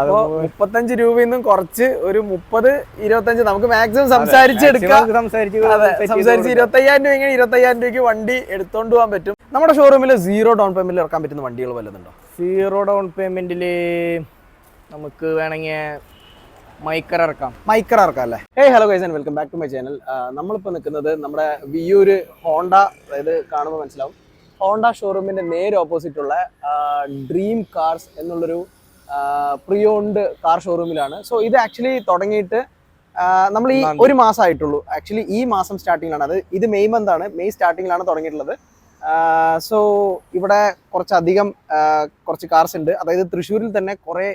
അപ്പോ മുപ്പത്തഞ്ച് രൂപയിൽ നിന്നും കുറച്ച് ഒരു മുപ്പത് ഇരുപത്തഞ്ച് നമുക്ക് മാക്സിമം സംസാരിച്ചെടുക്കാം സംസാരിച്ച്. ഇരുപത്തയ്യായിരം രൂപ ഇരുപത്തയ്യായിരം രൂപയ്ക്ക് വണ്ടി എടുത്തോണ്ട് പോകാൻ പറ്റും? നമ്മുടെ ഷോറൂമിൽ സീറോ ഡൗൺ പേയ്മെന്റിൽ ഇറക്കാൻ പറ്റുന്ന വണ്ടികൾ വല്ലതുണ്ടോ സീറോ ഡൗൺ പേയ്മെന്റിൽ നമുക്ക് വേണമെങ്കിൽ മൈക്കർ ഇറക്കാം. മൈക്കർ ഇറക്കാം അല്ലേ? Hey hello guys and welcome back to my channel നമ്മളിപ്പോൾ നിൽക്കുന്നത് നമ്മുടെ വിയൂര് ഹോണ്ട അതായത് കാണുമ്പോൾ മനസ്സിലാവും. ഹോണ്ട ഷോറൂമിന്റെ നേരെ ഓപ്പോസിറ്റ് ഉള്ള ഡ്രീം കാർസ് എന്നുള്ളൊരു പ്രിയോണ്ട് കാർ ഷോറൂമിലാണ്. സോ ഇത് ആക്ച്വലി തുടങ്ങിയിട്ട് നമ്മൾ ഈ ഒരു മാസം ആയിട്ടുള്ളൂ. ആക്ച്വലി ഈ മാസം സ്റ്റാർട്ടിങ്ങിലാണ് അത്. ഇത് മെയ് മന്ത് ആണ്. മെയ് സ്റ്റാർട്ടിങ്ങിലാണ് തുടങ്ങിയിട്ടുള്ളത്. സോ ഇവിടെ കുറച്ചധികം കുറച്ച് കാർസ് ഉണ്ട്. അതായത് തൃശ്ശൂരിൽ തന്നെ കുറേ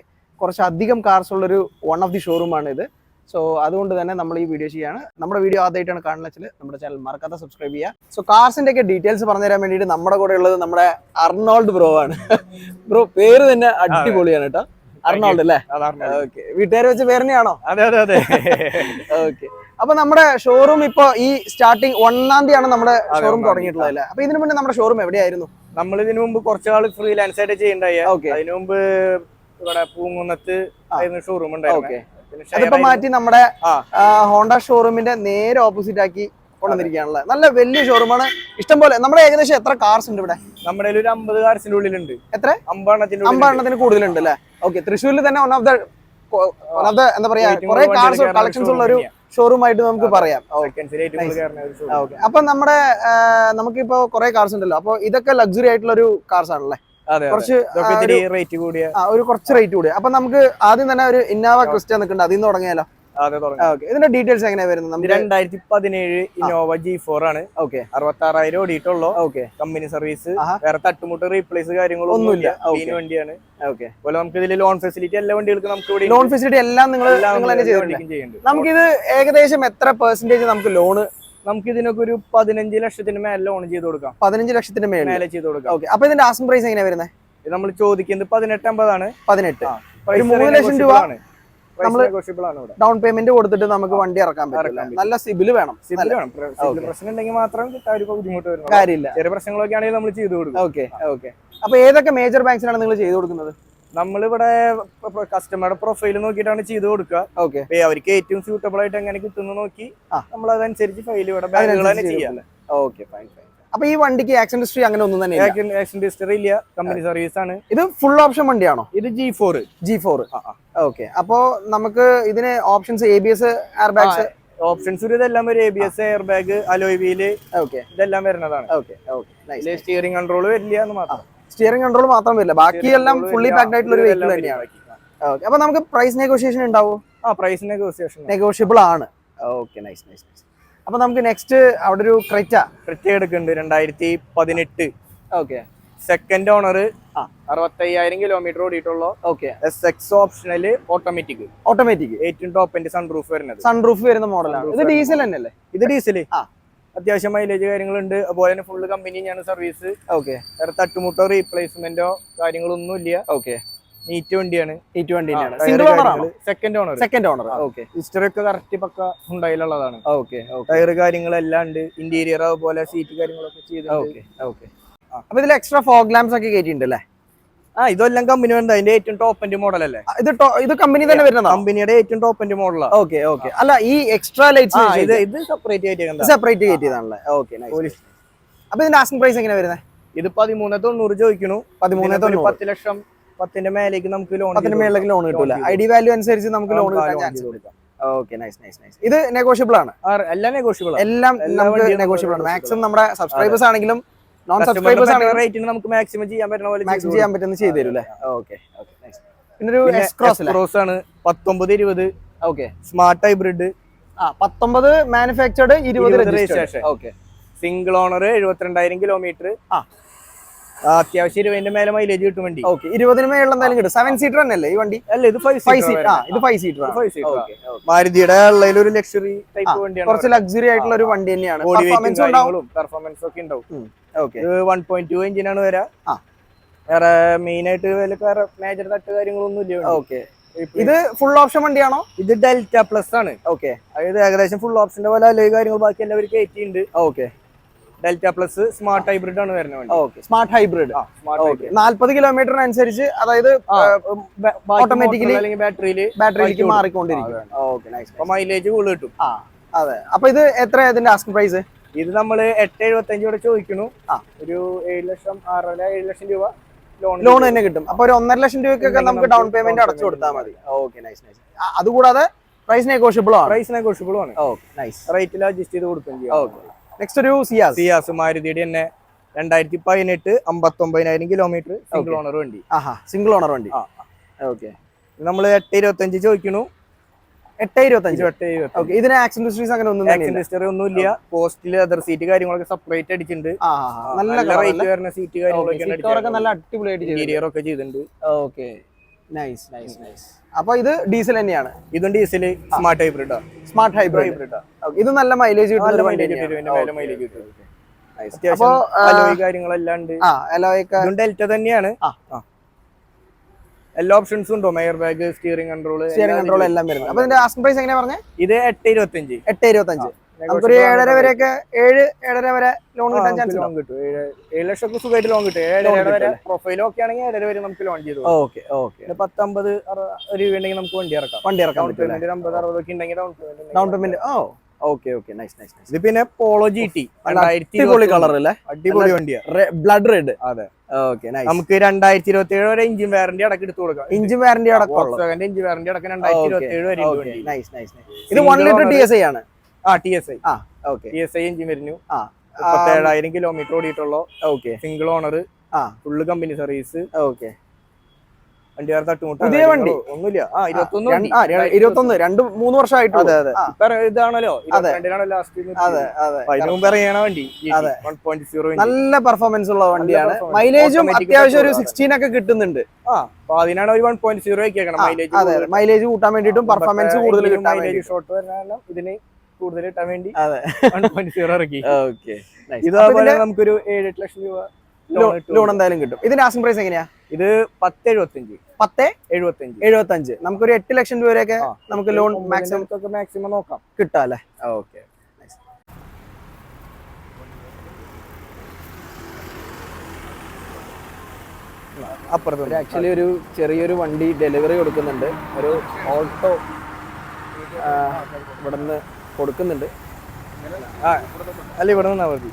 കുറച്ചധികം കാർസ് ഉള്ളൊരു വൺ ഓഫ് ദി ഷോറൂമാണ് ഇത്. സോ അതുകൊണ്ട് തന്നെ നമ്മൾ ഈ വീഡിയോ ചെയ്യാണ്. നമ്മുടെ വീഡിയോ ആദ്യമായിട്ടാണ് കാണുന്നതിൽ വെച്ചാൽ നമ്മുടെ ചാനൽ മറക്കാതെ സബ്സ്ക്രൈബ് ചെയ്യുക. സോ കാർസിന്റെ ഒക്കെ ഡീറ്റെയിൽസ് പറഞ്ഞു തരാൻ വേണ്ടിയിട്ട് നമ്മുടെ കൂടെ ഉള്ളത് നമ്മുടെ അർണോൾഡ് ബ്രോ ആണ്. ബ്രോ പേര് തന്നെ അടിപൊളിയാണ് കേട്ടോ. അർണോൾഡ് അല്ലേ? ഓക്കെ വീട്ടുകാർ വെച്ച പേരനെയാണോ അതെ അതെ അതെ. ഓക്കെ അപ്പൊ നമ്മുടെ ഷോറൂം ഇപ്പൊ ഈ സ്റ്റാർട്ടിങ് ഒന്നാം തീയതിയാണ് നമ്മുടെ ഷോറൂം തുടങ്ങിയിട്ടുള്ളത് അല്ലേ? അപ്പൊ ഇതിനു മുന്നേ നമ്മുടെ ഷോറൂം എവിടെയായിരുന്നു? നമ്മൾ ഇതിനു മുമ്പ് കുറച്ച് നാൾ ഫ്രീലാൻസ് ആയിട്ട് ചെയ്യണ്ടായി. അതിനു മുമ്പ് ഇവിടെ പൂങ്കുന്നത്ത് ആ. ഷോറൂം ഉണ്ടായിരുന്നു. അതിപ്പോ മാറ്റി നമ്മുടെ ഹോണ്ട ഷോറൂമിന്റെ നേരെ ഓപ്പോസിറ്റ് ആക്കി കൊണ്ടുവന്നിരിക്കുകയാണല്ലേ? നല്ല വലിയ ഷോറൂമാണ് ഇഷ്ടംപോലെ നമ്മുടെ ഏകദേശം എത്ര കാർസ് ഉണ്ട് ഇവിടെ? നമ്മുടെ ഒരു അമ്പത് കാർസിന്റെ ഉള്ളിലുണ്ട്. എത്ര? അമ്പതെണ്ണത്തിന്റെ ഉള്ളിലുണ്ട്. അമ്പതെണ്ണത്തിന് കൂടുതലുണ്ട് അല്ലേ ഓക്കെ തൃശ്ശൂരിൽ തന്നെ one of the one of the എന്താ പറയാ കുറെ കാർസ് കളക്ഷൻസ് ഉള്ള ഒരു ഷോറൂം ആയിട്ട് നമുക്ക് പറയാം. ഓക്കെ അപ്പൊ നമ്മുടെ നമുക്കിപ്പോ കുറെ കാർസ് ഉണ്ടല്ലോ. അപ്പൊ ഇതൊക്കെ ലക്സുറി ആയിട്ടുള്ള ഒരു കാർസ് ആണല്ലേ. കുറച്ച് റേറ്റ് കൂടിയ ഒരു കുറച്ച് റേറ്റ് കൂടിയ. അപ്പൊ നമുക്ക് ആദ്യം തന്നെ ഒരു ഇന്നോവ ക്രിസ്റ്റ നിൽക്കുന്നുണ്ട് അതിൽ നിന്ന് തുടങ്ങിയാലോ? ഇതിന്റെ ഡീറ്റെയിൽസ് എങ്ങനെയാ വരുന്നത്? ഇത് നമുക്ക് രണ്ടായിരത്തി പതിനേഴ് ഇന്നോവ ജി ഫോർ ആണ്. ഓക്കെ. അറുപത്തി ആറായിരം ഓടിയിട്ടുള്ളൂ. ഓക്കെ. Company service. വേറെ തട്ടുമുട്ട് റീപ്ലേസ് കാര്യങ്ങളൊന്നും ഒന്നുമില്ല. വണ്ടിയാണ്. ഓക്കെ. അതുപോലെ നമുക്ക് ഇതിൽ ലോൺ ഫെസിലിറ്റി എല്ലാ വണ്ടികൾക്കും നമുക്ക് ഇവിടെ ലോൺ ഫെസിലിറ്റി എല്ലാം നിങ്ങൾ വണ്ടിക്കും നമുക്കിത് ഏകദേശം എത്ര പെർസെന്റേജ് നമുക്ക് ലോണ് നമുക്ക് ഇതിനൊക്കെ ഒരു പതിനഞ്ച് ലക്ഷത്തിന് മേലെ ലോൺ ചെയ്ത് കൊടുക്കാം. പതിനഞ്ച് ലക്ഷത്തിന് മേലെ ചെയ്ത് കൊടുക്കാം. ഓക്കെ അപ്പൊ ഇതിന്റെ ആസം പ്രൈസ് എങ്ങനെയാ വരുന്നത് ഇത് നമ്മൾ ചോദിക്കുന്നത് പതിനെട്ട് അമ്പതാണ്. പതിനെട്ട്. മൂന്ന് ലക്ഷം രൂപ നമ്മൾ ഡൗൺ പേയ്മെന്റ് കൊടുത്തിട്ട് നമുക്ക് വണ്ടി ഇറക്കാൻ പറ്റില്ല. പറ്റും. നല്ല സിബിൽ വേണം. സിബിൽ വേണം. സിബിൽ Okay. പ്രശ്നം ഉണ്ടെങ്കിൽ മാത്രം ബുദ്ധിമുട്ട് വരും കാര്യമില്ല. ചെറിയ പ്രശ്നങ്ങളൊക്കെ ആണെങ്കിൽ നമ്മൾ ചെയ്ത് കൊടുക്കും. ഓക്കെ ഓക്കെ അപ്പൊ ഏതൊക്കെ മേജർ ബാങ്ക്സിനാണ് നിങ്ങൾ ചെയ്ത് കൊടുക്കുന്നത്? നമ്മളിവിടെ കസ്റ്റമറുടെ പ്രൊഫൈൽ നോക്കിയിട്ടാണ് ചെയ്ത് കൊടുക്കുക. ഓക്കെ അവർക്ക് ഏറ്റവും സ്യൂട്ടബിൾ ആയിട്ട് എങ്ങനെ കിട്ടുന്നു നോക്കി നമ്മൾ അതനുസരിച്ച് ഫൈൽ ഇവിടെ ചെയ്യാം. ഓക്കെ ഫൈൻ ഫൈൻ അപ്പൊ ഈ വണ്ടിക്ക് ആക്സിഡന്റ് ഹിസ്റ്ററി അങ്ങനെ ഒന്നും തന്നെ ആക്സിഡന്റ് ഹിസ്റ്ററി ഇല്ല. കമ്പനി സർവീസ് ആണ്. ഇത് ഫുൾ ഓപ്ഷൻ വണ്ടിയാണോ? ഇത് G four G four. Okay അപ്പോ നമുക്ക് ഇതിന് options A B S air bags options ഇതെല്ലാം ഒരു A B S air bag alloy wheel okay ഇതെല്ലാം വരുന്നതാണ്. ഓക്കെ ഓക്കെ സ്റ്റിയറിംഗ് കൺട്രോൾ വരില്ല എന്ന് മാത്രം. സ്റ്റിയറിംഗ് കൺട്രോൾ മാത്രം വരില്ല. ബാക്കിയെല്ലാം ഫുള്ളി പാക്ഡ് ആയിട്ടുള്ള ഒരു വെഹിക്കിൾ തന്നെയാണ്. ഓക്കെ അപ്പൊ നമുക്ക് പ്രൈസ് നെഗോഷിയേഷൻ ഉണ്ടാവും? ആ പ്രൈസ് നെഗോഷിയേഷൻ നെഗോഷ്യബിൾ ആണ്. ഓക്കെ നൈസ് നൈസ് നൈസ് അപ്പൊ നമുക്ക് നെക്സ്റ്റ് അവിടെ ഒരു ക്രെറ്റ. ക്രെറ്റ എടുക്കുന്നുണ്ട്. രണ്ടായിരത്തി പതിനെട്ട്. ഓക്കെ സെക്കൻഡ് ഓണർ ആ. അറുപത്തയ്യായിരം കിലോമീറ്റർ ഓടിയിട്ടുള്ള ഓക്കെ എസ് എക്സ് ഓപ്ഷനിൽ ഓട്ടോമാറ്റിക് ഓട്ടോമാറ്റിക് ഏറ്റവും ടോപ്പ് സൺ സൺറൂഫ് വരുന്നത്. സൺറൂഫ് വരുന്ന മോഡലാണ് ഇത് ഡീസൽ തന്നെയല്ലേ? ഇത് ഡീസൽ ആ. അത്യാവശ്യം മൈലേജ് കാര്യങ്ങളുണ്ട്. അതുപോലെ തന്നെ ഫുള്ള് കമ്പനിയാണ് സർവീസ് ഓക്കെ വേറെ തട്ടുമുട്ടോ റീപ്ലേസ്മെന്റോ കാര്യങ്ങളൊന്നും ഇല്ല. ഓക്കെ നീറ്റ് വണ്ടിയാണ്. നീറ്റ് വണ്ടിയാണ് single owner second owner second owner okay history ഒക്കെ കറക്റ്റ് പക്ക ഉണ്ടായിലുള്ളതാണ് ഓക്കെ ഓക്കെ ടയർ കാര്യങ്ങളെല്ലാം ഉണ്ട്. ഇന്റീരിയർ അതുപോലെ സീറ്റ് കാര്യങ്ങളൊക്കെ ചെയ്ത് ഓക്കെ ഓക്കെ അപ്പൊ ഇതിൽ എക്സ്ട്രാ ഫോഗ് ലാംപ്സ് ഒക്കെ കയറ്റിയിട്ടുണ്ട് അല്ലേ? ആ ഇതെല്ലാം കമ്പനി വേണ്ട അതിന്റെ ഏറ്റവും ടോപ്പ് എൻഡ് മോഡൽ അല്ലേ? ഇത് ഇത് കമ്പനി തന്നെ വരുന്നതാണ്? കമ്പനിയുടെ ഏറ്റവും ടോപ്പ് എൻഡ് മോഡലാണ് ഓക്കെ ഓക്കെ അല്ല ഈ എക്സ്ട്രാ ലൈറ്റ്സ് ഇത് ഇത് സെപ്പറേറ്റ് ആയിട്ട് സെപ്പറേറ്റ് കയറ്റിയതാണല്ലേ ഓക്കെ അപ്പൊ ഇതിന്റെ ആസ്കിംഗ് പ്രൈസ് എങ്ങനെ വരുന്നത് ഇത് പതിമൂന്ന് തൊണ്ണൂറ് ചോദിക്കണു പതിമൂന്ന് തൊണ്ണൂറ്. പത്ത് ലക്ഷം പത്തിന്റെ മേലേക്ക് നമുക്ക് ലോൺ അതിന് മേലേക്ക് ലോൺ കിട്ടൂല. ഐ ഡി വാല്യൂ അനുസരിച്ച് നമുക്ക് loan chance okay nice nice nice ഇത് നെഗോഷ്യബിൾ ആണ്. എല്ലാം നെഗോഷ്യബിൾ എല്ലാം എല്ലാ നമുക്ക് നെഗോഷ്യബിൾ ആണ്. മാക്സിമം നമ്മുടെ സബ്സ്ക്രൈബേഴ്സ് ആണെങ്കിലും നോൺ സബ്സ്ക്രൈബേഴ്സ് ആണ് റേറ്റിന് നമുക്ക് മാക്സിമം ചെയ്യാൻ പറ്റുന്ന പോലെ മാക്സിമം ചെയ്യാൻ പറ്റുന്ന ചെയ്തു തരും അല്ലേ? ഓക്കെ ഓക്കെ നൈസ് പിന്നെ ഒരു എക്സ് ക്രോസ് ആണ് പത്തൊമ്പത് ഇരുപത് ഓക്കെ സ്മാർട്ട് ഹൈബ്രിഡ് ആ പത്തൊമ്പത് മാനുഫാക്ചർഡ് ഇരുപത് രജിസ്ട്രേഷൻ. ഓക്കെ സിംഗിൾ ഓണർ എഴുപത്തിരണ്ടായിരം കിലോമീറ്റർ ആ. അത്യാവശ്യം ഇരുപതിന്റെ മേലെ മൈലേജ് കിട്ടും വണ്ടി. ഓക്കെ ഇരുപതിന് മേളിൽ എന്തായാലും കിട്ടും. സെവൻ സീറ്റർ തന്നെയല്ലേ ഈ വണ്ടി? അല്ല ഇത് ഫൈവ് ഫൈവ് സീറ്റ് ആ ഇത് ഫൈവ് സീറ്റർ ഫൈവ് സീറ്റർ മാരുതിയുടെ ഉള്ളതിൽ ഒരു ലക്ഷറി ടൈപ്പ് വണ്ടിയാണ് കുറച്ച് ലക്സുറി ആയിട്ടുള്ള ഒരു വണ്ടി തന്നെയാണ്. പെർഫോമൻസ് പെർഫോമൻസ് ഒക്കെ ഉണ്ടാവും. ഓക്കെ വൺ പോയിന്റ് ടു എഞ്ചിനാണ് വരാ. വേറെ മെയിൻ ആയിട്ട് വേറെ മേജർ തട്ട് കാര്യങ്ങളൊന്നും ഇല്ല ഓക്കെ ഇത് ഫുൾ ഓപ്ഷൻ വണ്ടിയാണോ? ഇത് ഡെൽറ്റ പ്ലസ് ആണ്. ഓക്കെ അതായത് ഏകദേശം ഫുൾ ഓപ്ഷന്റെ പോലെ അല്ലെങ്കിൽ കാര്യങ്ങൾ ബാക്കി എല്ലാവർക്കും എയ്റ്റി ഉണ്ട് okay Delta plus smart hybrid ആണ് വരുന്നത് ഓക്കെ സ്മാർട്ട് ഹൈബ്രിഡ്. ആ കിലോമീറ്ററിന് അനുസരിച്ച് നാല്പത് അതായത് ഓട്ടോമാറ്റിക്കലി അല്ലെങ്കിൽ ബാറ്ററിയിൽ ബാറ്ററിയിലേക്ക് മാറിക്കൊണ്ടിരിക്കും. ഓക്കെ നൈസ് അപ്പൊ മൈലേജ് കൂടുതൽ കിട്ടും. ആ അതെ. അപ്പൊ ഇത് എത്ര ഇതിന്റെ ആസ്കിംഗ് പ്രൈസ് ഇത് നമ്മൾ എട്ട് എഴുപത്തഞ്ച് കൂടെ ചോദിക്കണു ആ. ഒരു ഏഴ് ലക്ഷം ആറര ഏഴ് ലക്ഷം രൂപ ലോൺ തന്നെ കിട്ടും. അപ്പൊ ഒരു ഒന്നര ലക്ഷം രൂപയ്ക്കൊക്കെ നമുക്ക് ഡൗൺ പേയ്മെന്റ് അടച്ചു കൊടുത്താൽ മതി. ഓക്കെ നൈസ് നൈസ് അതുകൂടാതെ പ്രൈസ് നെഗോഷ്യബിൾ ആണ്. പ്രൈസ് നെഗോഷ്യബിൾ ആണ്. ഓക്കെ നൈസ് റേറ്റിൽ അഡ്ജസ്റ്റ് ചെയ്ത് കൊടുക്കുകയും ചെയ്യാം. ഓക്കെ. നെക്സ്റ്റ് ഒരു സിയാസ് സിയാസ് മാരുതിയുടെ തന്നെ രണ്ടായിരത്തി പതിനെട്ട് അമ്പത്തി ഒമ്പതിനായിരം കിലോമീറ്റർ സിംഗിൾ ഓണർ വണ്ടി. ആഹാ സിംഗിൾ ഓണർ വണ്ടി. ഓക്കെ നമ്മൾ എട്ട് ഇരുപത്തഞ്ച് ചോദിക്കണു. എട്ട് ഇരുപത്തഞ്ച് ഇരുപത്തി ഓക്കെ ഇതിന് ആക്സിഡന്റ് ഹിസ്റ്ററീസ് അങ്ങനെ ഒന്നും ആക്സൺ ആക്സിഡന്റ് ഹിസ്റ്ററി ഒന്നുമില്ല. പോസ്റ്റിൽ അതർ സീറ്റ് കാര്യങ്ങളൊക്കെ സെപ്പറേറ്റ് അടിച്ചിട്ടുണ്ട്. നല്ല റേറ്റ് വരുന്ന സീറ്റ് കാര്യങ്ങളൊക്കെ നല്ല അടിപൊളിയായിട്ട് ഇന്റീരിയർ ഒക്കെ ചെയ്തിട്ടുണ്ട്. ഓക്കെ നൈസ് നൈസ് നൈസ് അപ്പൊ ഇത് ഡീസൽ തന്നെയാണ്. ഇതും ഡീസൽ സ്മാർട്ട് ഹൈബ്രിഡാ സ്മാർട്ട് ഹൈബ്രിഡ് ഇത് നല്ല മൈലേജ് കിട്ടുന്ന ഒരു വണ്ടി മൈലേജ് തന്നെയാണ്. അപ്പൊ കാര്യങ്ങളെല്ലാം ഡെൽറ്റ. എല്ലാ ഓപ്ഷൻസും ഉണ്ടോ? Meyer bag steering control steering control എല്ലാം വരുന്നത് അപ്പൊ ഇതിന്റെ ആസ്കിംഗ് പ്രൈസ് എങ്ങനെയാ പറഞ്ഞത് ഇത് എട്ട് ഇരുപത്തഞ്ച് എട്ട് ഇരുപത്തഞ്ച് നമുക്കൊരു ഏഴര വരെയൊക്കെ ഏഴ് ഏഴര വരെ ലോൺ കിട്ടാൻ ചാൻസ് ലോൺ കിട്ടും. ഏഴ് ഏഴ് ലക്ഷം ഒക്കെ സുഖമായിട്ട് ലോൺ കിട്ടും. ഏഴര വരെ പ്രൊഫൈലും ഒക്കെ ആണെങ്കിൽ ഏഴര വരെ നമുക്ക് ലോൺ ചെയ്തു ഓക്കെ ഓക്കെ. പത്തമ്പത് രൂപ ഉണ്ടെങ്കിൽ നമുക്ക് വണ്ടി ഇറക്കാം. വണ്ടി ഇറക്കാം ഡൗൺ പേയ്മെന്റ് അമ്പത് അറുപത് ഒക്കെ ഉണ്ടെങ്കിൽ ഡൗൺ പേയ്മെന്റ് ഡൗൺ പേയ്മെന്റ് ഓ okay okay. Nice nice nice ഇത് പിന്നെ പോളോ ജി ടി അടിപൊളി കളർ അല്ലേ? അടിപൊളി വണ്ടിയാ. ബ്ലഡ് റെഡ് അതെ. ഓക്കെ നമുക്ക് രണ്ടായിരത്തി ഇരുപത്തി ഏഴ് വരെ ഇഞ്ചിൻ വാറന്റി അടക്കം എടുത്തു കൊടുക്കാം. ഇഞ്ചും വാറന്റി അടക്കം ഇഞ്ചിൻ വാറന്റി അടക്കം രണ്ടായിരത്തി ഇരുപത്തി ഏഴ് വരെ നൈസ് നൈസ് ഇത് one litre T S I ആണ്. ആ ടി എസ് ഐ ആ okay T S I engine വരുന്നു. ആ മുപ്പത്തേഴായിരം കിലോമീറ്റർ ഓടിയിട്ടുള്ള. ഓക്കെ സിംഗിൾ ഓണർ ആ. ഫുള്ള് കമ്പനി സർവീസ് ഓക്കെ വണ്ടി വേറെ തട്ടുമുട്ട പുതിയ വണ്ടി? ഒന്നുമില്ല. ആ ഇരുപത്തൊന്ന്. ഇരുപത്തൊന്ന് രണ്ട് മൂന്ന് വർഷമായിട്ട് അതെ അതെ. ഇതാണല്ലോ. ലാസ്റ്റ് അതെ അതെ. അതിന് മുമ്പ് ഇറങ്ങിയാണ് വണ്ടി. അതെ. വൺ പോയിന്റ് സീറോ നല്ല പെർഫോമൻസ് ഉള്ള വണ്ടിയാണ്. മൈലേജും അത്യാവശ്യം ഒരു. സിക്സ്റ്റീൻ ഒക്കെ കിട്ടുന്നുണ്ട്. ആ അപ്പൊ അതിനാണ് ഒരു വൺ പോയിന്റ് സീറോ മൈലേജ് കൂട്ടാൻ വേണ്ടിട്ടും പെർഫോമൻസ് കൂടുതൽ മൈലേജ് വരാനും ഇതിന് കൂടുതൽ കിട്ടാൻ വേണ്ടി വൺ പോയിന്റ് സീറോ ഇറക്കി. ഓക്കെ ഇതേപോലെ നമുക്കൊരു ഏഴ് എട്ട് ലക്ഷം രൂപ ലോൺ എന്തായാലും കിട്ടും. ഇതിന്റെ ആസ്കിംഗ് പ്രൈസ് എങ്ങനെയാ? ഇത് പത്ത് എഴുപത്തഞ്ച് പത്ത്? എഴുപത്തഞ്ച് എഴുപത്തി അഞ്ച് നമുക്കൊരു എട്ട് ലക്ഷം രൂപ വരെയൊക്കെ നമുക്ക് ലോൺ മാക്സിമം മാക്സിമം നോക്കാം. കിട്ടാം അല്ലേ? ഓക്കെ അപ്പുറത്ത് ആക്ച്വലി ഒരു ചെറിയൊരു വണ്ടി ഡെലിവറി കൊടുക്കുന്നുണ്ട്. ഒരു ഓട്ടോ ഇവിടുന്ന് കൊടുക്കുന്നുണ്ട്. ആ അല്ല ഇവിടെ നിന്നാ മതി.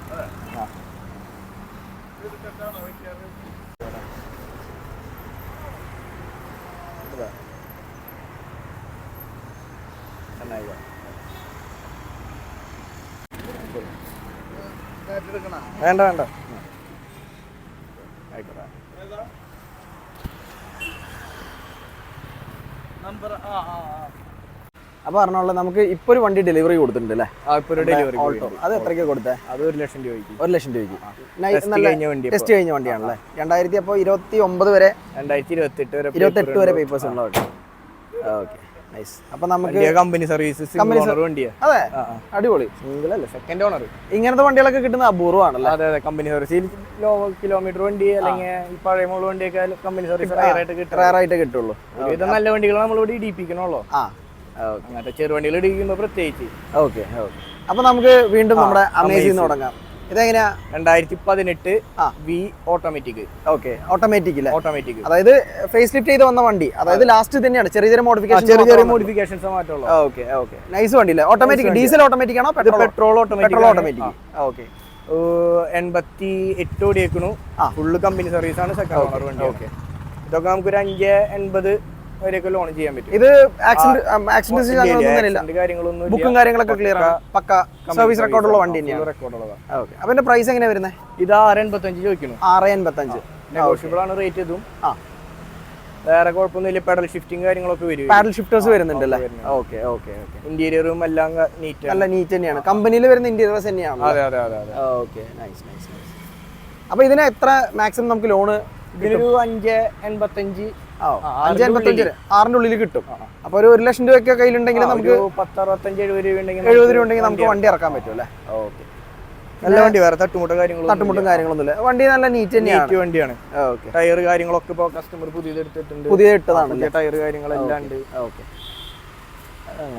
വേണ്ട വേണ്ട. ആയിക്കോട്ടെ. അപ്പൊ പറഞ്ഞോളൂ നമുക്ക് ഇപ്പൊ ഒരു വണ്ടി ഡെലിവറി കൊടുത്തിട്ടുണ്ട് അല്ലേ ആ ഇപ്പൊ ഒരു ഡെലിവറി ഓൾട്ടോ അത് എത്രയ്ക്ക് കൊടുത്തേ? അത് ഒരു ലക്ഷം രൂപയ്ക്ക്. ഒരു ലക്ഷം രൂപയ്ക്ക്. ടെസ്റ്റ് നല്ല കഴിഞ്ഞ വണ്ടി ടെസ്റ്റ് കഴിഞ്ഞ വണ്ടിയാണല്ലേ? രണ്ടായിരത്തി അപ്പോൾ ഇരുപത്തി ഒമ്പത് വരെ രണ്ടായിരത്തി ഇരുപത്തി എട്ട് വരെ ഇരുപത്തെട്ട് വരെ പേപ്പേഴ്സ് ഉള്ള വണ്ടി ഓക്കെ നൈസ് അപ്പൊ നമുക്ക് കമ്പനി സർവീസ് കമ്പനി ഓണർ വണ്ടിയാ. അതെ. അടിപൊളി. സിംഗിൾ അല്ല? സെക്കൻഡ് ഓണർ ഇങ്ങനത്തെ വണ്ടികളൊക്കെ കിട്ടുന്ന അപൂർവാണല്ലോ അതെ അതെ. കമ്പനി സർവീസ് ലോ കിലോമീറ്റർ വണ്ടി അല്ലെങ്കിൽ പഴയ മോൾ വണ്ടിയൊക്കെ കമ്പനി സർവീസ് റയറായിട്ട് കിട്ടും. റയർ ആയിട്ട് കിട്ടുള്ളൂ. ഇത് നല്ല വണ്ടികൾ നമ്മളിവിടെ ഇടിപ്പിക്കണുള്ളൂ. ആ. അങ്ങനത്തെ ചെറുവണ്ടികൾ ഇടിക്കുമ്പോൾ പ്രത്യേകിച്ച്. ഓക്കെ ഓക്കെ അപ്പൊ നമുക്ക് വീണ്ടും നമ്മുടെ അമേസിൽ നിന്ന് തുടങ്ങാം. ഇതെങ്ങനെയാ? രണ്ടായിരത്തി പതിനെട്ട് ആ. വി ഓട്ടോമാറ്റിക് ഓക്കെ ഓട്ടോമാറ്റിക് അല്ലേ ഓട്ടോമാറ്റിക് അതായത് ഫേസ് ലിഫ്റ്റ് ചെയ്ത് വന്ന വണ്ടി. അതായത് ലാസ്റ്റ് തന്നെയാണ് ചെറിയ ചെറിയ മോഡിഫിക്കേഷൻ ചെറിയ ചെറിയ മോഡിഫിക്കേഷൻസ് മാറ്റുള്ളൂ ഓക്കെ ഓക്കെ നൈസ് വണ്ടി അല്ലേ ഓട്ടോമാറ്റിക് ഡീസൽ ഓട്ടോമാറ്റിക് ആണോ? Petrol petrol petrol automatic automatic okay എൺപത്തി എട്ട് ഓടിയേക്കണു ആ. ഫുള്ള് കമ്പനി സർവീസ് ആണ് സെക്കൻഡ് ഓണർ വണ്ടി ഓക്കെ ഇതൊക്കെ നമുക്കൊരു അഞ്ച് എൺപത് വരെയൊക്കെ ലോൺ ചെയ്യാൻ പറ്റും. ഇത് ആക്സിഡന്റ് ആക്സിഡന്റ് കാര്യങ്ങളൊന്നും ബുക്കും കാര്യങ്ങളൊക്കെ ക്ലിയർ ആണ്. പക്ക സർവീസ് റെക്കോർഡുള്ള വണ്ടി തന്നെയാണ്. റെക്കോർഡുള്ളതാണ് ഓക്കെ അപ്പൊ പ്രൈസ് എങ്ങനെയാ വരുന്നത് ഇത് ആറ് എൺപത്തഞ്ച് ചോദിക്കുന്നു. ആറ് എൺപത്തഞ്ച്. നെഗോഷ്യബിൾ ആണ് റേറ്റ് ഇതും. ആ. വേറെ കുഴപ്പമൊന്നുമില്ല പെഡൽ ഷിഫ്റ്റിംഗ് കാര്യങ്ങളൊക്കെ വരും. പാഡൽ ഷിഫ്റ്റേഴ്സ് വരുന്നുണ്ട്. അല്ലേ ഓക്കെ ഓക്കെ ഓക്കെ ഇന്റീരിയറും എല്ലാം നീറ്റ് നല്ല നീറ്റ് തന്നെയാണ്. കമ്പനിയിൽ വരുന്ന ഇന്റീരിയേഴ്സ് തന്നെയാണ് അതെ അതെ അതെ അതെ. ഓക്കെ നൈസ് നൈസ് നൈസ് അപ്പൊ ഇതിന് എത്ര മാക്സിമം നമുക്ക് ലോണ് ഇതിനൊരു അഞ്ച് എൺപത്തഞ്ച് അഞ്ച് എൺപത്തഞ്ച് ആറിന്റെ ഉള്ളിൽ കിട്ടും. അപ്പൊ ഒരു ഒരു ലക്ഷം രൂപയൊക്കെ കയ്യിലുണ്ടെങ്കിൽ നമുക്ക് ഒരു പത്ത് അറുപത്തഞ്ച് എഴുപത് രൂപ ഉണ്ടെങ്കിൽ എഴുപത് രൂപ ഉണ്ടെങ്കിൽ നമുക്ക് വണ്ടി ഇറക്കാൻ പറ്റും അല്ലേ? ഓക്കെ. നല്ല വണ്ടി വേറെ തട്ടുമുട്ടും കാര്യങ്ങളും തട്ടുമുട്ടും കാര്യങ്ങളൊന്നുമില്ല. വണ്ടി നല്ല നീറ്റ് നീറ്റ് വണ്ടിയാണ്. ടയർ കാര്യങ്ങളൊക്കെ ഇപ്പോൾ കസ്റ്റമർ പുതിയത് എടുത്തിട്ടുണ്ട്. പുതിയ ഇട്ടതാണല്ലേ പുതിയ ടയർ കാര്യങ്ങളെല്ലാം ഉണ്ട്. ഓക്കെ.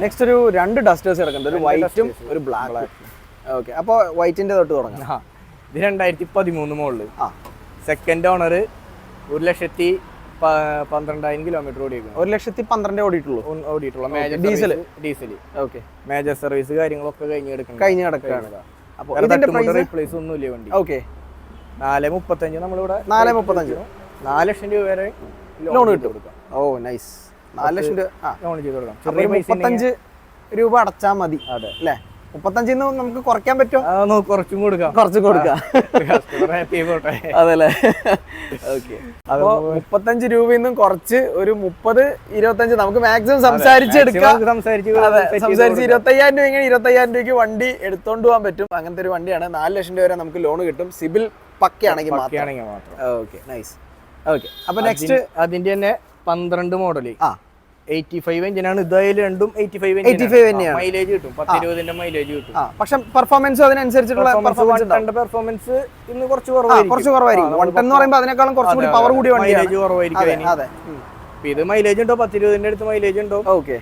നെക്സ്റ്റ് ഒരു രണ്ട് ഡസ്റ്റേഴ്സ് കിടക്കുന്നുണ്ട്. ഒരു വൈറ്റും ഒരു ബ്ലാക്ക് ഓക്കെ. അപ്പോൾ വൈറ്റിന്റെ തൊട്ട് തുടങ്ങാം. ഇത് രണ്ടായിരത്തി പതിമൂന്ന് മോളിൽ ആ. സെക്കൻഡ് ഓണർ ഒരു ലക്ഷത്തി പന്ത്രണ്ടായിരം കിലോമീറ്റർ ഓടിയിരിക്കുന്നു ഒരു ലക്ഷത്തി പന്ത്രണ്ട് ഓടിയിട്ടുള്ളൂ. ഓടിയിട്ടുള്ള. Diesel. Diesel okay major service കാര്യങ്ങളൊക്കെ കഴിഞ്ഞ് എടുക്കണം കഴിഞ്ഞ് കിടക്കുകയാണ് അപ്പോൾ ഇതിന്റെ ഒന്നും റീപ്ലേസ് ഒന്നുമില്ല വണ്ടി? ഓക്കെ നാല് മുപ്പത്തഞ്ച് നമ്മളിവിടെ നാല് മുപ്പത്തഞ്ച്. നാല് ലക്ഷം രൂപ വരെ ലോൺ കിട്ടും. ഓ നൈസ് നാല് ലക്ഷം രൂപ ലോൺ ചെയ്ത് കൊടുക്കാം. ചെറിയ മുപ്പത്തഞ്ച് രൂപ അടച്ചാൽ മതി. അതെ. അല്ലേ? മുപ്പത്തഞ്ചിൽ നിന്ന് നമുക്ക് കുറയ്ക്കാൻ പറ്റുമോ? കുറച്ചും കൊടുക്കാം. കുറച്ചും കൊടുക്കാം. അതല്ലേ? ഓക്കെ. അപ്പോ മുപ്പത്തഞ്ച് രൂപയിൽ നിന്നും കുറച്ച് ഒരു മുപ്പത് ഇരുപത്തഞ്ച് നമുക്ക് മാക്സിമം സംസാരിച്ചെടുക്കാം സംസാരിച്ച്. ഇരുപത്തയ്യായിരം രൂപ ഇരുപത്തയ്യായിരം രൂപയ്ക്ക് വണ്ടി എടുത്തോണ്ട് പോകാൻ പറ്റും. അങ്ങനത്തെ ഒരു വണ്ടിയാണ്. നാല് ലക്ഷം രൂപ വരെ നമുക്ക് ലോൺ കിട്ടും. സിബിൽ പക്കയാണെങ്കിൽ മാത്രം. Okay nice okay. അപ്പൊ നെക്സ്റ്റ് അതിന്- അതിന്റെ തന്നെ പന്ത്രണ്ട് മോഡൽ ആ എയ്റ്റി ഫൈവ് എഞ്ചിനാണ് ഇതായാലും രണ്ടും എയ്റ്റി ഫൈവ് 85 തന്നെയാണ്. മൈലേജ് കിട്ടും. പത്തിരുപതിന്റെ മൈലേജ് കിട്ടും. പക്ഷെ പെർഫോമൻസും അതിനനുസരിച്ചിട്ടുള്ള പെർഫോമൻസ് പെർഫോമൻസ് ഇന്ന് കുറച്ച് കുറവായിരിക്കും. കുറച്ച് കുറവായിരിക്കും. വൺ ടെൻ എന്ന് പറയുമ്പോൾ അതിനേക്കാളും കുറച്ചുകൂടി പവർ വണ്ടിയാണ്. മൈലേജ് കുറവായിരിക്കും അതെ ഇത് മൈലേജ് ഉണ്ടോ? പത്തിരുപതിന്റെ അടുത്ത് മൈലേജ് ഉണ്ടോ? ഓക്കെ.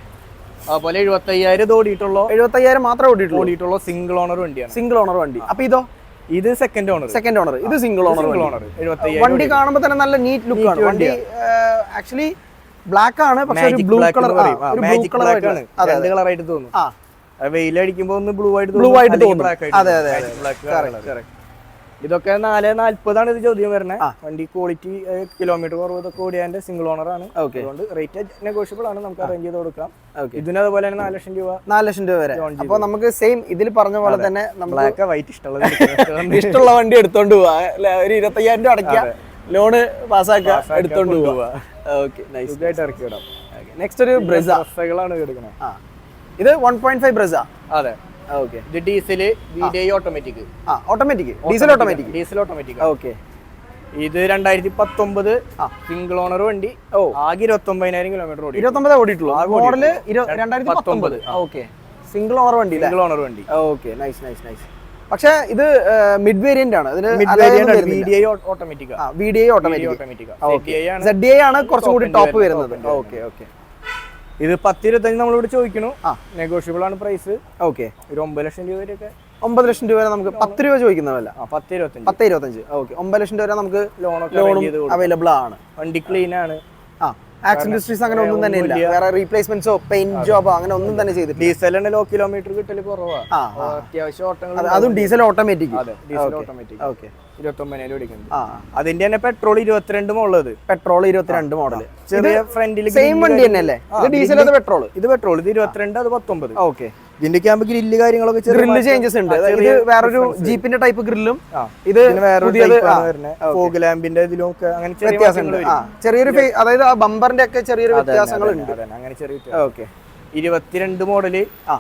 അതുപോലെ എഴുപത്തി അയ്യായിരം ഓടിയിട്ടുള്ളൂ? എഴുപത്തി അയ്യായിരം മാത്രമേ ഓടിയിട്ടുള്ളൂ. ഓടിയിട്ടുള്ള? സിംഗിൾ ഓണർ വണ്ടിയാണ്. സിംഗിൾ ഓണർ വണ്ടി. അപ്പൊ ഇതോ? ഇത് സെക്കൻഡ് ഓണർ സെക്കൻഡ് ഓണർ ഇത് സിംഗിൾ ഓണർ സിംഗിൾ വണ്ടി. ഓണർ വണ്ടി കാണുമ്പോൾ തന്നെ നല്ല നീറ്റ് ലുക്ക് ആണ്. വണ്ടി ആക്ച്വലി ബ്ലാക്ക് ആണ് പക്ഷെ ഒരു ബ്ലൂ കളർ ഒരു ബ്ലൂ മാജിക് കളർ ആണ്. രണ്ട് കളറായിട്ട് തോന്നും. ആ. അത് വെയിലടിക്കുമ്പോ ഒന്ന് ബ്ലൂ ആയിട്ട് ബ്ലൂ ആയിട്ട് തോന്നും. അതെ അതെ correct. ഇതൊക്കെ നാല് നാല്പതാണ് ഇത് ചോദ്യം വരുന്നത്. വണ്ടി ക്വാളിറ്റി കിലോമീറ്റർ കുറവതൊക്കെ ഓടിയാന്റെ സിംഗിൾ ഓണർ ആണ്. അതുകൊണ്ട് റേറ്റ് നെഗോഷ്യബിൾ ആണ്. നമുക്ക് അറേഞ്ച് ചെയ്ത് കൊടുക്കാം. ഇതിന് അതുപോലെ തന്നെ നാല് ലക്ഷം രൂപ നാല് ലക്ഷം രൂപ വരെ. അപ്പോൾ അപ്പൊ നമുക്ക് സെയിം ഇതിൽ പറഞ്ഞ പോലെ തന്നെ നമ്മളൊക്കെ ബ്ലാക്ക് വൈറ്റ് ഇഷ്ടമുള്ള ഇഷ്ടമുള്ള വണ്ടി എടുത്തോണ്ട് പോവാ. ഒരു ഇരുപത്തയ്യായിരം രൂപ അടയ്ക്കുക ലോണ് പാസ്സാക്കുക എടുത്തോണ്ട് പോവാ. ഓക്കെ നൈസ് സുഖമായിട്ട് ഇറക്കി വിടാം. നെക്സ്റ്റ് ഒരു ബ്രസ. എടുക്കുന്നത് ആ ഇത് വൺ പോയിന്റ് ഫൈവ് ബ്രസ. അതെ. ഓക്കെ ഇത് diesel V D I automatic ആ automatic diesel automatic diesel automatic okay ഇത് രണ്ടായിരത്തി പത്തൊമ്പത്. സിംഗിൾ ഓണർ വണ്ടി. ഓ. ആകെ ഇരുപത്തി ഒമ്പതിനായിരം കിലോമീറ്റർ ഓടി ഇരുപത്തൊമ്പത് ഓടിയിട്ടുള്ളൂ. ഓടിയിട്ടുള്ളൂ. രണ്ടായിരത്തി പത്തൊമ്പത്. ഓക്കെ സിംഗിൾ ഓണർ വണ്ടി സിംഗിൾ ഓണർ വണ്ടി. ഓക്കെ നൈസ് നൈസ് നൈസ് പക്ഷെ ഇത് മിഡ് വേരിയന്റ് ആണ്. ഇതിന് ഓട്ടോമാറ്റിക് ഓട്ടോമാറ്റിക് ആണ് കുറച്ചും കൂടി ടോപ്പ് വരുന്നത്, ഓക്കെ ഓക്കെ. ഇത് പത്ത് ഇരുപത്തഞ്ച് നമ്മളിവിടെ ചോദിക്കണു ആ. നെഗോഷ്യബിൾ ആണ് പ്രൈസ് ഓക്കെ. ഒരു ഒമ്പത് ലക്ഷം രൂപ വരെയൊക്കെ. ഒമ്പത് ലക്ഷം രൂപ വരെ നമുക്ക് പത്ത് രൂപ ചോദിക്കുന്നതല്ല. പത്ത് ഇരുപത്തഞ്ച് പത്ത് ഇരുപത്തഞ്ച് ഓക്കെ. ഒമ്പത് ലക്ഷം രൂപ വരെ നമുക്ക് ലോണൊക്കെ. അവൈലബിൾ ആണ്. വണ്ടി ക്ലീൻ ആണ്. ആ. ആക്സിഡന്റ് ഇൻഡസ്ട്രീസ് അങ്ങനെ ഒന്നും തന്നെ ഇല്ല. വേറെ റീപ്ലേസ്മെന്റ്സോ പെയിന്റ് ജോബോ അങ്ങനെ ഒന്നും തന്നെ ചെയ്തിട്ടില്ല. ഡീസൽ ലോ കിലോമീറ്റർ കിട്ടൽ കുറവാ. ആ ആ. അത്യാവശ്യം ഓട്ടങ്ങൾ അതും diesel automatic diesel automatic okay ഓടിക്കുന്നത് അതിന്റെ തന്നെ പെട്രോൾ ഇരുപത്തിരണ്ടും ഉള്ളത് പെട്രോൾ ഇരുപത്തിരണ്ട് മോഡൽ ചെറിയ ഫ്രണ്ടിൽ സെയിം വണ്ടി തന്നെ അല്ലേ ഇത് ഡീസൽ അത് പെട്രോൾ ഇത് പെട്രോൾ ഇത് ഇരുപത്തിരണ്ട് അത് പത്തൊമ്പത്. ഓക്കെ ഇതിന്റെ ആകുമ്പോ ഗ്രില്ല് കാര്യങ്ങളൊക്കെ ഗ്രില്ല് ചേഞ്ചസ് ഉണ്ട്. ഇത് വേറൊരു. ജീപ്പിന്റെ ടൈപ്പ് ഗ്രില്ലും ഇത് ഫോഗ് ലാമ്പിന്റെ ഇതിലും ഒക്കെ അങ്ങനെ മാറ്റങ്ങൾ ചെറിയൊരു അതായത് ആ ബമ്പറിന്റെ ഒക്കെ ചെറിയൊരു വ്യത്യാസങ്ങൾ ഉണ്ട്. അങ്ങനെ ചെറിയ. ഓക്കെ ഇരുപത്തിരണ്ട് മോഡൽ ആ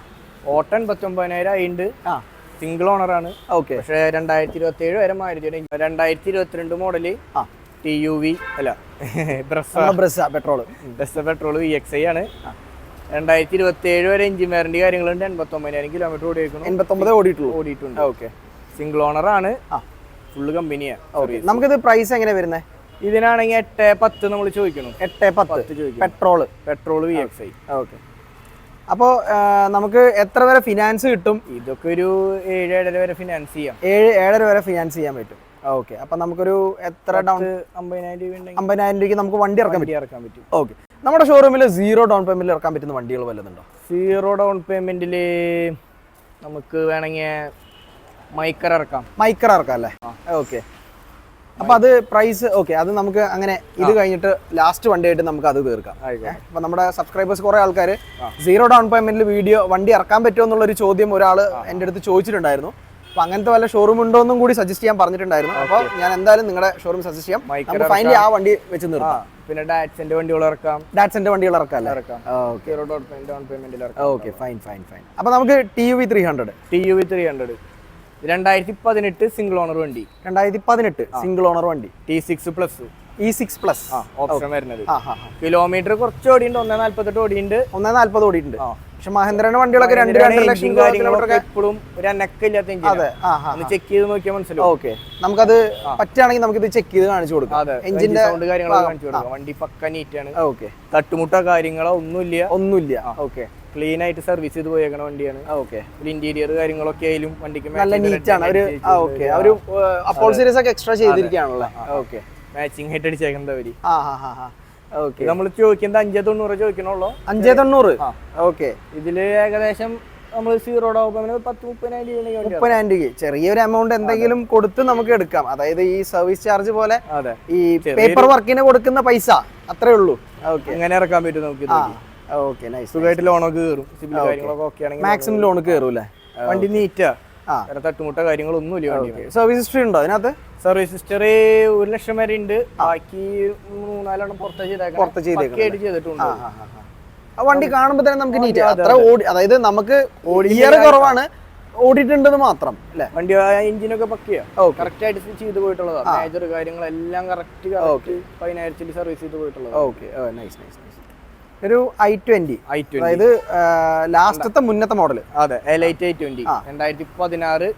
ഓട്ടൻ പത്തൊമ്പതിനായിരം ആയിണ്ട് ആ. സിംഗിൾ ഓണർ ആണ്. ഓക്കെ പക്ഷേ രണ്ടായിരത്തി ഇരുപത്തി ഏഴ് വരെ മാരുതി രണ്ടായിരത്തി ഇരുപത്തിരണ്ട് മോഡൽ ആ ടി യു വി അല്ല Brezza Brezza petrol Brezza petrol V X I ആണ്. രണ്ടായിരത്തി ഇരുപത്തി ഏഴ് വരെ എഞ്ചിൻ വാറണ്ടി കാര്യങ്ങളുണ്ട്. എൺപത്തൊമ്പതിനായിരം കിലോമീറ്റർ ഓടിയിരിക്കുന്നു എൺപത്തൊമ്പത് ഓടിയിട്ടുള്ളൂ. ഓടിയിട്ടുണ്ട്. ഓക്കെ സിംഗിൾ ഓണർ ആണ്. ആ. ഫുള്ള് കമ്പനിയാണ് നമുക്കിത് പ്രൈസ് എങ്ങനെ വരുന്നത് ഇതിനാണെങ്കിൽ എട്ട് പത്ത് നമ്മൾ ചോദിക്കണം എട്ട് പത്ത്. Petrol petrol petrol V X I okay അപ്പോൾ നമുക്ക് എത്ര വരെ ഫിനാൻസ് കിട്ടും? ഇതൊക്കെ ഒരു ഏഴ് ഏഴര വരെ ഫിനാൻസ് ചെയ്യാം. ഏഴ് ഏഴര വരെ ഫിനാൻസ് ചെയ്യാൻ പറ്റും. ഓക്കെ അപ്പം നമുക്കൊരു എത്ര ഡൗൺ അമ്പതിനായിരം രൂപ അമ്പതിനായിരം രൂപയ്ക്ക് നമുക്ക് വണ്ടി ഇറക്കാൻ പറ്റും. ഇറക്കാൻ പറ്റും. ഓക്കെ നമ്മുടെ ഷോറൂമിൽ സീറോ ഡൗൺ പേയ്മെന്റിൽ ഇറക്കാൻ പറ്റുന്ന വണ്ടികൾ വല്ലതുണ്ടോ സീറോ ഡൗൺ പേയ്മെന്റിൽ നമുക്ക് വേണമെങ്കിൽ മൈക്കർ ഇറക്കാം. മൈക്കർ ഇറക്കാം അല്ലേ? ഓക്കെ അപ്പൊ അത് പ്രൈസ് ഓക്കെ അത് നമുക്ക് അങ്ങനെ ഇത് കഴിഞ്ഞിട്ട് ലാസ്റ്റ് വണ്ടി ആയിട്ട് നമുക്ക് അത് തീർക്കാം. അപ്പൊ നമ്മുടെ സബ്സ്ക്രൈബേഴ്സ് കുറെ ആൾക്കാർ സീറോ ഡൗൺ പേയ്മെന്റിൽ വീഡിയോ വണ്ടി ഇറക്കാൻ പറ്റുമോ എന്നുള്ള ഒരു ചോദ്യം ഒരാൾ എന്റെ അടുത്ത് ചോദിച്ചിട്ടുണ്ടായിരുന്നു. അപ്പൊ അങ്ങനത്തെ വല്ല ഷോറൂം ഉണ്ടോ എന്നും കൂടി സജസ്റ്റ് ചെയ്യാൻ പറഞ്ഞിട്ടുണ്ടായിരുന്നു. അപ്പോൾ ഞാൻ എന്തായാലും നിങ്ങളുടെ ഷോറൂം സജസ്റ്റ് ചെയ്യാം. നമുക്ക് ഫൈനലി ആ വണ്ടി വെച്ച് നിർത്താം. പിന്നെ ഡാറ്റ്സിന്റെ വണ്ടികൾ ഇറക്കാം. ഡാറ്റ്സിന്റെ വണ്ടികൾ ഇറക്കാം അല്ലേ? ഇറക്കാം. ഓക്കെ ഡൗൺ ഡൗൺ പേയ്മെന്റിൽ ഇറക്കാം. ഓക്കെ ഫൈൻ ഫൈൻ ഫൈൻ അപ്പൊ നമുക്ക് T U V three hundred T U V three hundred രണ്ടായിരത്തി പതിനെട്ട് സിംഗിൾ ഓണർ വണ്ടി. രണ്ടായിരത്തി പതിനെട്ട് സിംഗിൾ ഓണർ വണ്ടി. T six plus E six plus ആ ഓപ്ഷൻ വരുന്നത്. കിലോമീറ്റർ കുറച്ച് ഓടിയുണ്ട് ഒന്നേ നാല്പത്തെട്ട് ഓടിയുണ്ട് ഒന്നേ നാല്പത് ഓടിയിട്ടുണ്ട്. പക്ഷെ മഹേന്ദ്രന്റെ വണ്ടികളൊക്കെ രണ്ട് രണ്ടര ലക്ഷം കാര്യങ്ങളൊക്കെ എപ്പോഴും ഒരു അനക്കില്ലാത്ത അതെ ചെക്ക് ചെയ്ത് നോക്കിയാൽ മനസ്സിലാവും. ഓക്കെ. നമുക്കത് പറ്റുകയാണെങ്കിൽ നമുക്ക് ഇത് ചെക്ക് ചെയ്ത് കാണിച്ചു കൊടുക്കാം. എഞ്ചിന്റെ സൗണ്ട് കാര്യങ്ങളൊക്കെ കാണിച്ചു കൊടുക്കാം. വണ്ടി പക്ക നീറ്റാണ് ഓക്കെ. തട്ടുമുട്ട കാര്യങ്ങളോ ഒന്നുമില്ല. ഒന്നുമില്ല. ഓക്കെ. ക്ലീൻ ആയിട്ട് സർവീസ് ചെയ്ത് പോയേക്കണ വണ്ടിയാണ്. ഓക്കെ. ഇന്റീരിയർ കാര്യങ്ങളൊക്കെ ആയാലും വണ്ടിക്ക് നല്ല നീറ്റ് ആണ്. ഒരു ഓക്കെ. ഒരു അപ്പോൾ സീരീസ് ഒക്കെ എക്സ്ട്രാ ചെയ്തിരിക്കുകയാണല്ലോ. ഓക്കെ. മാച്ചിങ് ആയിട്ട് അടിച്ചേക്കുന്നത് അവർ. ആ ഹാ ഹാ നമ്മൾ ചോദിക്കുന്നത് അഞ്ചേ തൊണ്ണൂറ് ചോദിക്കണുള്ളൂ. അഞ്ചേ തൊണ്ണൂറ്. ഓക്കെ ഇതിൽ ഏകദേശം നമ്മൾ സീറോ ഡൗൺ പത്ത് മുപ്പതിനായിരം രൂപ മുപ്പതിനായിരം രൂപ ചെറിയൊരു എമൗണ്ട് എന്തെങ്കിലും കൊടുത്ത് നമുക്ക് എടുക്കാം. അതായത് ഈ സർവീസ് ചാർജ് പോലെ ഈ പേപ്പർ വർക്കിന് കൊടുക്കുന്ന പൈസ അത്രേ ഉള്ളൂ. ഓക്കെ അങ്ങനെ ഇറക്കാൻ പറ്റും നമുക്ക്. ഓക്കെ നൈസ് സുഖമായിട്ട് ലോണൊക്കെ കയറും. സിബിൽ കാര്യങ്ങളൊക്കെ ഓക്കെ ആണെങ്കിൽ മാക്സിമം ലോൺ കയറൂല്ലേ വണ്ടി നീറ്റാ. തട്ടുമുട്ട കാര്യങ്ങളൊന്നും ഇല്ല സർവീസ് ഹിസ്റ്ററി ഉണ്ടോ അതിനകത്ത്? സർവീസ് ഹിസ്റ്ററി ഒരു ലക്ഷം വരെ ഉണ്ട്. ബാക്കി മൂന്നാലെണ്ണം പുറത്ത് പുറത്ത് ചെയ്തിട്ടുണ്ട്. ആ, വണ്ടി കാണുമ്പോൾ തന്നെ നമുക്ക് നീറ്റ് അത്ര ഓടി അതായത് നമുക്ക് ഇയർ കുറവാണ്. ഓടിയിട്ടുണ്ടെന്ന് മാത്രം അല്ലേ? വണ്ടി എഞ്ചിനൊക്കെ പക്കിയാ. കറക്റ്റ് ആയിട്ട് ചെയ്ത് പോയിട്ടുള്ളതാണ്. മേജർ കാര്യങ്ങളെല്ലാം കറക്റ്റ് കറക്റ്റ് പതിനായിരത്തിൽ സർവീസ് ചെയ്ത് പോയിട്ടുള്ളത് ഓക്കെ നൈസ് നൈസ് നൈസ് ഒരു ഐ ട്വന്റി ഐ ട്വന്റി അതായത് ലാസ്റ്റത്തെ മുന്നത്തെ മോഡൽ അതെ എലൈറ്റ് ഐ ട്വന്റി രണ്ടായിരത്തി പതിനാറ്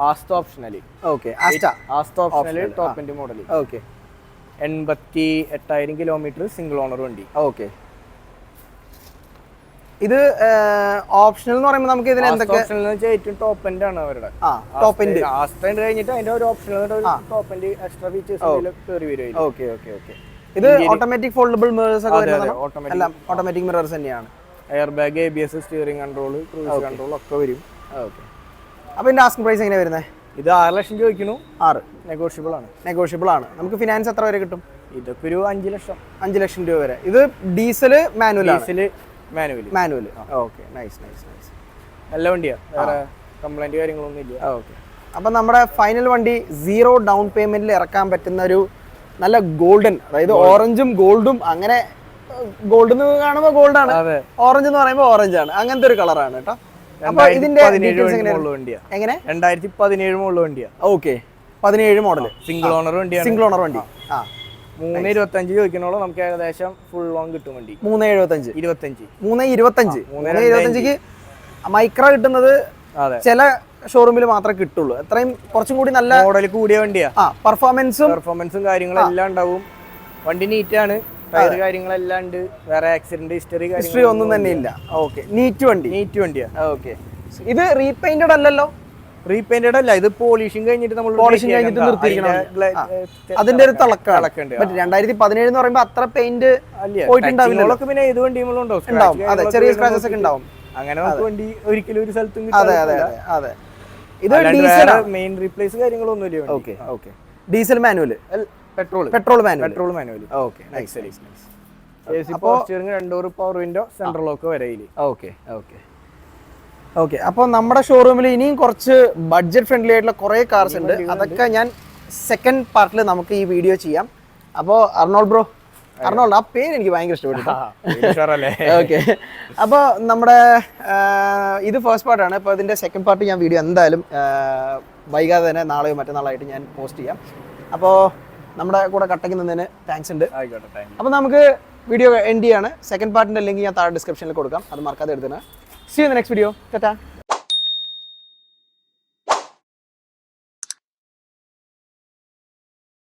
ആ Asta optional. Okay Asta Asta optional top end model okay എൺപത്തി എട്ടായിരം കിലോമീറ്റർ സിംഗിൾ ഓണർ വണ്ടി. ഓക്കെ ഇത് ഓപ്ഷണൽ എന്ന് പറയുമ്പോൾ നമുക്ക് ഇതിന് എന്തൊക്കെ ഓപ്ഷനിൽ വെച്ചാൽ ഏറ്റവും ടോപ്പ് എൻഡ് ആണ് അവരുടെ. ടോപ്പ് എൻഡ് ആസ്ത എൻഡ് കഴിഞ്ഞിട്ട് അതിന്റെ ഒരു optional top end extra features കയറി വരും ഓക്കെ ഓക്കെ ഓക്കെ ഇത് ഓട്ടോമാറ്റിക് ഫോൾഡബിൾ മിറേഴ്സ് ഒക്കെ എല്ലാം ഓട്ടോമാറ്റിക് മിറേഴ്സ് തന്നെയാണ്. Air bag A B S steering control cruise control ഒക്കെ വരും. ഓക്കെ അപ്പോൾ ഇതിന്റെ ആസ്കിംഗ് പ്രൈസ് എങ്ങനെയാണ് വരുന്നത് ഇത് ആറ് ലക്ഷം ചോദിക്കുന്നു ആറ്. നെഗോഷ്യബിൾ ആണ്. നെഗോഷ്യബിൾ ആണ്. നമുക്ക് ഫിനാൻസ് എത്ര വരെ കിട്ടും? ഇതൊക്കെ ഒരു അഞ്ച് ലക്ഷം. അഞ്ച് ലക്ഷം രൂപ വരെ. ഇത് diesel manual diesel manual manual okay nice nice nice നല്ല വണ്ടിയാണ് വേറെ കംപ്ലൈന്റ് കാര്യങ്ങളൊന്നും ഇല്ല. ഓക്കെ അപ്പം നമ്മുടെ ഫൈനൽ വണ്ടി സീറോ ഡൗൺ പേയ്മെന്റിൽ ഇറക്കാൻ പറ്റുന്ന ഒരു നല്ല ഗോൾഡൻ അതായത് ഓറഞ്ചും ഗോൾഡും അങ്ങനെ ഗോൾഡ് എന്ന് കാണുമ്പോൾ ഗോൾഡാണ് ഓറഞ്ച് എന്ന് പറയുമ്പോൾ ഓറഞ്ച് ആണ്. അങ്ങനത്തെ ഒരു കളറാണ് കേട്ടോ. അപ്പൊ ഇതിന്റെ എങ്ങനെ? രണ്ടായിരത്തി പതിനേഴ് മുകളിൽ വണ്ടിയാ. ഓക്കെ. പതിനേഴ് മോഡൽ സിംഗിൾ ഓണർ വണ്ടിയാണ്. സിംഗിൾ ഓണർ വണ്ടി. ആ. മൂന്ന് ഇരുപത്തഞ്ച് ചോദിക്കണോളൂ നമുക്ക് ഏകദേശം ഫുൾ ലോൺ കിട്ടും വണ്ടി. മൂന്ന് എഴുപത്തഞ്ച്. ഇരുപത്തഞ്ച്. മൂന്ന് ഇരുപത്തഞ്ച്. മൂന്ന് ഇരുപത്തഞ്ചിക്ക് മൈക്ര കിട്ടുന്നത് ചില ഷോറൂമിൽ മാത്രമേ കിട്ടുള്ളൂ. എത്രയും കുറച്ചും കൂടി നല്ല മോഡൽ കൂടിയ വണ്ടിയാ. ആ പെർഫോമൻസും പെർഫോമൻസും കാര്യങ്ങളും എല്ലാം ഉണ്ടാവും. വണ്ടി നീറ്റാണ് ടയർ കാര്യങ്ങളെല്ലാം ഉണ്ട്. വേറെ ആക്സിഡന്റ് ഹിസ്റ്ററി ഹിസ്റ്ററി ഒന്നും തന്നെ ഇല്ല. ഓക്കെ നീറ്റ് വണ്ടി. നീറ്റ് വണ്ടിയാ. ഓക്കെ ഇത് റീപെയിന്റഡ് അല്ലല്ലോ? റീപെയിന്റഡ് അല്ല. ഇത് പോളിഷിംഗ് കഴിഞ്ഞിട്ട് നമ്മൾ പോളിഷിംഗ് കഴിഞ്ഞിട്ട് നിർത്തിയിരിക്കണം. അതിന്റെ ഒരു തിളക്കാണ്. തിളക്കുണ്ട്. മറ്റേ രണ്ടായിരത്തി പതിനേഴ് എന്ന് പറയുമ്പോൾ അത്ര പെയിന്റ്. ടച്ചിങ്ങുകളൊക്കെ പിന്നെ ഇത് വണ്ടി ഉണ്ടാവും. അതെ ചെറിയ സ്ക്രാച്ചസ് ഒക്കെ ഉണ്ടാവും. അങ്ങനെ നമുക്ക് വണ്ടി ഒരിക്കലും ഒരു സ്ഥലത്തും അതെ അതെ അതെ ഇത് ഡീസൽ മെയിൻ റീപ്ലേസ് കാര്യങ്ങളൊന്നും ഇല്ല okay okay diesel manual petrol petrol manual petrol manual okay nice nice nice A C power steering power window central lock വരെ ഇതിൽ. ഓക്കെ ഓക്കെ ഓക്കെ അപ്പോൾ നമ്മുടെ ഷോറൂമിൽ ഇനിയും കുറച്ച് ബഡ്ജറ്റ് ഫ്രണ്ട്ലി ആയിട്ടുള്ള കുറേ കാർസ് ഉണ്ട്. അതൊക്കെ ഞാൻ സെക്കൻഡ് പാർട്ടിൽ നമുക്ക് ഈ വീഡിയോ ചെയ്യാം. അപ്പോൾ അർണോൾ ബ്രോ അർണോൾഡ് ആ പേര് എനിക്ക് ഭയങ്കര ഇഷ്ടപ്പെട്ടു ഓക്കെ അപ്പോൾ നമ്മുടെ ഇത് ഫസ്റ്റ് പാർട്ടാണ് അപ്പോൾ ഇതിന്റെ സെക്കൻഡ് പാർട്ട് ഞാൻ വീഡിയോ എന്തായാലും വൈകാതെ തന്നെ നാളെയോ മറ്റന്നാളായിട്ട് ഞാൻ പോസ്റ്റ് ചെയ്യാം. അപ്പോൾ നമ്മുടെ കൂടെ കട്ടയ്ക്ക് നിന്നതിന് താങ്ക്സ് ഉണ്ട്. അപ്പൊ അപ്പോൾ നമുക്ക് വീഡിയോ എൻഡ് ചെയ്യാണ്. സെക്കൻഡ് പാർട്ടിന്റെ ലിങ്ക് ഞാൻ താഴെ ഡിസ്ക്രിപ്ഷനിൽ കൊടുക്കാം. അത് മറക്കാതെ എടുത്തിന് സി നെക്സ്റ്റ് വീഡിയോ ടാറ്റാ